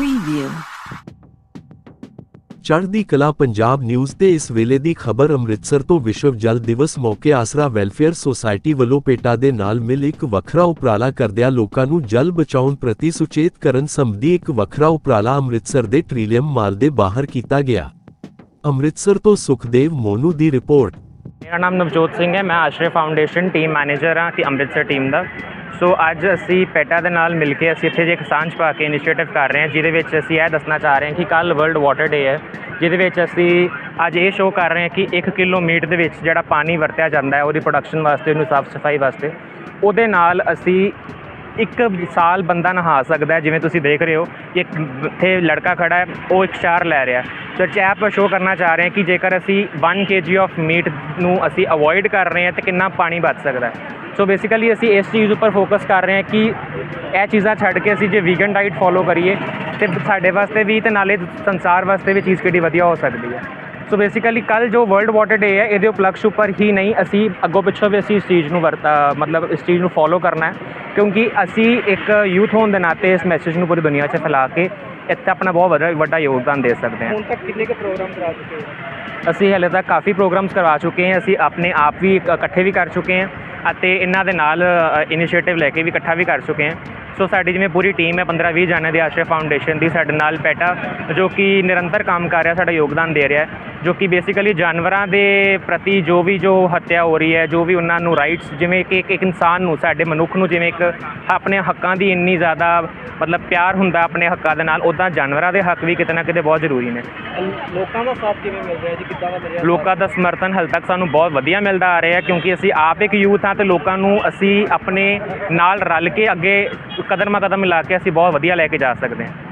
Preview ਚੜ੍ਹਦੀ ਕਲਾ Punjab news ਤੇ ਇਸ ਵੇਲੇ ਦੀ ਖਬਰ ਅੰਮ੍ਰਿਤਸਰ ਤੋਂ ਵਿਸ਼ਵ ਜਲ ਦਿਵਸ ਮੌਕੇ ਆਸਰਾ ਵੈਲਫੇਅਰ ਸੁਸਾਇਟੀ ਵੱਲੋਂ ਪੇਟਾ ਦੇ ਨਾਲ ਮਿਲ ਇੱਕ ਵੱਖਰਾ ਉਪਰਾਲਾ ਕਰਦਿਆਂ ਲੋਕਾਂ ਨੂੰ ਜਲ ਬਚਾਉਣ ਪ੍ਰਤੀ ਸੁਚੇਤ ਕਰਨ ਸੰਬੰਧੀ ਇੱਕ ਵੱਖਰਾ ਉਪਰਾਲਾ ਅੰਮ੍ਰਿਤਸਰ ਦੇ ਟ੍ਰੀਲੀਅਮ ਮਾਲ ਦੇ ਬਾਹਰ ਕੀਤਾ ਗਿਆ। ਅੰਮ੍ਰਿਤਸਰ ਤੋਂ ਸੁਖਦੇਵ ਮੋਨੂ ਦੀ ਰਿਪੋਰਟ। ਮੇਰਾ ਨਾਮ ਨਵਜੋਤ ਸਿੰਘ ਹੈ ਮੈਂ ਆਸ਼ਰੇ ਫਾਊਂਡੇਸ਼ਨ ਟੀਮ ਮੈਨੇਜਰ ਹਾਂ ਅੰਮ੍ਰਿਤਸਰ ਟੀਮ ਦਾ। ਸੋ ਅੱਜ ਅਸੀਂ ਪੈਟਾ ਦੇ ਨਾਲ ਮਿਲ ਕੇ ਅਸੀਂ ਇੱਥੇ ਜੇ ਇੱਕ ਸਾਂਝ ਪਾ ਕੇ ਇਨੀਸ਼ੀਏਟਿਵ ਕਰ ਰਹੇ ਹਾਂ, ਜਿਹਦੇ ਵਿੱਚ ਅਸੀਂ ਇਹ ਦੱਸਣਾ ਚਾਹ ਰਹੇ ਹਾਂ ਕਿ ਕੱਲ ਵਰਲਡ ਵਾਟਰ ਡੇ ਹੈ, ਜਿਹਦੇ ਵਿੱਚ ਅਸੀਂ ਅੱਜ ਇਹ ਸ਼ੋਅ ਕਰ ਰਹੇ ਹਾਂ ਕਿ 1 ਕਿਲੋ ਮੀਟ ਦੇ ਵਿੱਚ ਜਿਹੜਾ ਪਾਣੀ ਵਰਤਿਆ ਜਾਂਦਾ ਹੈ, ਉਹਦੀ ਪ੍ਰੋਡਕਸ਼ਨ ਵਾਸਤੇ, ਉਹਨੂੰ ਸਾਫ਼ ਸਫ਼ਾਈ ਵਾਸਤੇ, ਉਹਦੇ ਨਾਲ ਅਸੀਂ ਇੱਕ ਸਾਲ ਬੰਦਾ ਨਹਾ ਸਕਦਾ ਹੈ, ਜਿਵੇਂ ਤੁਸੀਂ ਦੇਖ ਰਹੇ ਹੋ ਕਿ ਇੱਕ ਇੱਥੇ ਲੜਕਾ ਖੜਾ ਹੈ, ਉਹ ਇੱਕ ਸ਼ਾਰ ਲੈ ਰਿਹਾ। ਸੋ ਚੈਪ ਸ਼ੋਅ ਕਰਨਾ ਚਾਹ ਰਹੇ ਹਾਂ ਕਿ ਜੇਕਰ ਅਸੀਂ 1 kg ਆਫ ਮੀਟ ਨੂੰ ਅਸੀਂ ਅਵੋਇਡ ਕਰ ਰਹੇ ਹਾਂ, ਤੇ ਕਿੰਨਾ ਪਾਣੀ ਬਚ ਸਕਦਾ ਹੈ। ਸੋ ਬੇਸਿਕਲੀ ਅਸੀਂ ਇਸ ਚੀਜ਼ ਉੱਪਰ ਫੋਕਸ ਕਰ ਰਹੇ ਹਾਂ ਕਿ ਇਹ ਚੀਜ਼ਾਂ ਛੱਡ ਕੇ ਅਸੀਂ ਜੇ ਵੀਗਨ ਡਾਈਟ ਫੋਲੋ ਕਰੀਏ ਤੇ ਸਾਡੇ ਵਾਸਤੇ ਵੀ ਤੇ ਨਾਲੇ ਸੰਸਾਰ ਵਾਸਤੇ ਵੀ ਚੀਜ਼ ਕਿੱਡੀ ਵਧੀਆ ਹੋ ਸਕਦੀ ਹੈ। ਸੋ ਬੇਸਿਕਲੀ ਕੱਲ ਜੋ ਵਰਲਡ ਵਾਟਰ ਡੇ ਹੈ ਇਹਦੇ ਉਪਲਕਸ਼ ਉੱਪਰ ਹੀ ਨਹੀਂ ਅਸੀਂ ਅੱਗੋਂ ਪਿੱਛੋਂ ਵੀ ਅਸੀਂ ਇਸ ਚੀਜ਼ ਨੂੰ ਵਰਤਾ ਮਤਲਬ ਇਸ ਚੀਜ਼ ਨੂੰ ਫੋਲੋ ਕਰਨਾ ਹੈ ਕਿਉਂਕਿ ਅਸੀਂ ਇੱਕ ਯੂਥ ਹੋਣ ਦੇ ਨਾਤੇ ਇਸ ਮੈਸੇਜ ਨੂੰ ਪੂਰੀ ਦੁਨੀਆ 'ਚ ਫੈਲਾ ਕੇ ਇੱਥੇ ਆਪਣਾ ਬਹੁਤ ਵੱਡਾ ਵੱਡਾ ਯੋਗਦਾਨ ਦੇ ਸਕਦੇ ਹਾਂ। ਹੁਣ ਤੱਕ ਕਿੰਨੇ ਕੁ ਪ੍ਰੋਗਰਾਮ ਕਰਾ ਚੁੱਕੇ ਹੋ? ਅਸੀਂ ਹਲੇ ਤੱਕ ਕਾਫੀ ਪ੍ਰੋਗਰਾਮਸ ਕਰਵਾ ਚੁੱਕੇ ਹਾਂ ਅਸੀਂ ਆਪਣੇ ਆਪ ਵੀ ਇਕ- ਇਕੱਠੇ ਵੀ ਕਰ ਚੁੱਕੇ ਹਾਂ। ਅਤੇ ਇਹਨਾਂ ਦੇ ਨਾਲ ਇਨੀਸ਼ੀਏਟਿਵ ਲੈ ਕੇ ਵੀ ਇਕੱਠਾ ਵੀ ਕਰ ਚੁੱਕੇ ਹਾਂ। ਸੋ ਸਾਡੀ ਜਿਵੇਂ ਪੂਰੀ ਟੀਮ ਹੈ 15 20 ਜਾਣੇ ਦੇ ਆਸ਼ਰੇ ਫਾਊਂਡੇਸ਼ਨ ਦੀ ਸਾਡੇ ਨਾਲ ਪੈਟਾ ਜੋ ਕਿ ਨਿਰੰਤਰ ਕੰਮ ਕਰ ਰਿਹਾ ਸਾਡਾ ਯੋਗਦਾਨ ਦੇ ਰਿਹਾ ਜੋ ਕਿ ਬੇਸਿਕਲੀ ਜਾਨਵਰਾਂ ਦੇ ਪ੍ਰਤੀ ਜੋ ਵੀ ਜੋ ਹੱਤਿਆ ਹੋ ਰਹੀ ਹੈ ਜੋ ਵੀ ਉਹਨਾਂ ਨੂੰ ਰਾਈਟਸ ਜਿਵੇਂ ਕਿ ਇੱਕ ਇੱਕ ਇਨਸਾਨ ਨੂੰ ਸਾਡੇ ਮਨੁੱਖ ਨੂੰ ਜਿਵੇਂ ਇੱਕ ਆਪਣੇ ਹੱਕਾਂ ਦੀ ਇੰਨੀ ਜ਼ਿਆਦਾ ਮਤਲਬ ਪਿਆਰ ਹੁੰਦਾ ਆਪਣੇ ਹੱਕਾਂ ਦੇ ਨਾਲ ਉਦਾਂ ਜਾਨਵਰਾਂ ਦੇ ਹੱਕ ਵੀ ਕਿਤੇ ਨਾ ਕਿਤੇ ਬਹੁਤ ਜ਼ਰੂਰੀ ਨੇ। ਲੋਕਾਂ ਦਾ ਸਾਥ ਕਿਵੇਂ ਮਿਲ ਰਿਹਾ ਜੀ? ਕਿੱਦਾਂ ਦਾ ਮਿਲ ਰਿਹਾ ਲੋਕਾਂ ਦਾ ਸਮਰਥਨ ਹਾਲੇ ਤੱਕ ਸਾਨੂੰ ਬਹੁਤ ਵਧੀਆ ਮਿਲਦਾ ਆ ਰਿਹਾ ਕਿਉਂਕਿ ਅਸੀਂ ਆਪ ਇੱਕ ਯੂਥ ਹਾਂ ਤੇ ਲੋਕਾਂ ਨੂੰ ਅਸੀਂ ਆਪਣੇ ਨਾਲ ਰਲ ਕੇ ਅੱਗੇ ਕਦਮ ਕਦਮ ਮਿਲਾ ਕੇ ਅਸੀਂ ਬਹੁਤ ਵਧੀਆ ਲੈ ਕੇ ਜਾ ਸਕਦੇ ਹਾਂ।